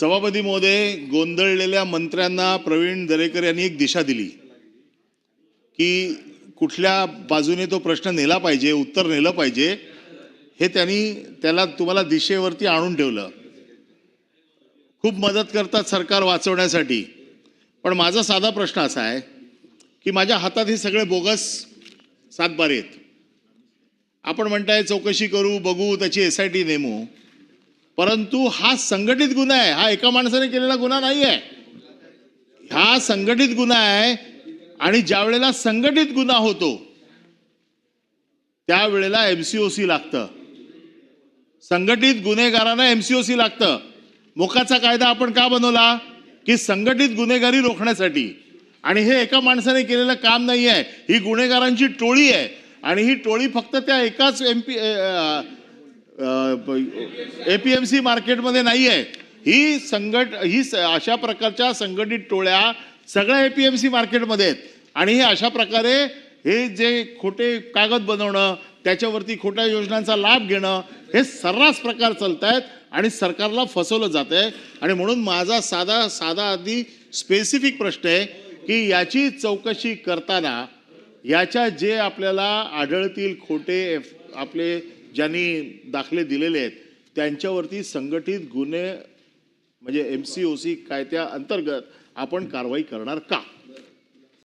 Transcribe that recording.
सभापती महोदय गोंधळलेल्या मंत्र्यांना प्रवीण दरेकर यांनी एक दिशा दिली की कुठल्या बाजूने तो प्रश्न नेला पाहिजे उत्तर नेलं पाहिजे हे त्यांनी त्याला तुम्हाला दिशेवरती आणून ठेवलं. खूप मदत करतात सरकार वाचवण्यासाठी. पण माझा साधा प्रश्न असा आहे की माझ्या हातात हे सगळे बोगस सातबारे आहेत. आपण म्हणताय चौकशी करू बघू त्याची एस आय टी नेमू. परंतु हा संघटित गुन्हा आहे. हा एका माणसाने केलेला गुन्हा नाही आहे हा संघटित गुन्हा आहे आणि ज्या वेळेला संघटित गुन्हा होतो त्यावेळेला एमसीओसी लागतं. संघटित गुन्हेगारांना एमसीओसी लागतं. मोकाचा कायदा आपण का बनवला? की संघटित गुन्हेगारी रोखण्यासाठी. आणि हे एका माणसाने केलेलं काम नाही आहे ही गुन्हेगारांची टोळी आहे. आणि ही टोळी फक्त त्या एकाच M P A P M C मार्केटमध्ये नाही आहे. ही संघट ही स- अशा प्रकारच्या संघटित टोळ्या सगळ्या ए पी एम सी मार्केटमध्ये आहेत. आणि हे अशा प्रकारे हे जे खोटे कागद बनवणं त्याच्यावरती खोट्या योजनांचा लाभ घेणं हे सर्रास प्रकार चालत आहेत आणि सरकारला फसवलं जात आहे आणि म्हणून माझा साधा साधा अगदी स्पेसिफिक प्रश्न आहे की याची चौकशी करताना याच्या जे आपल्याला आढळतील खोटे एफ- आपले ज्यांनी दाखले दिलेले आहेत त्यांच्यावरती संघटित गुन्हे म्हणजे एम सी ओ सी कायद्या अंतर्गत आपण कारवाई करणार का?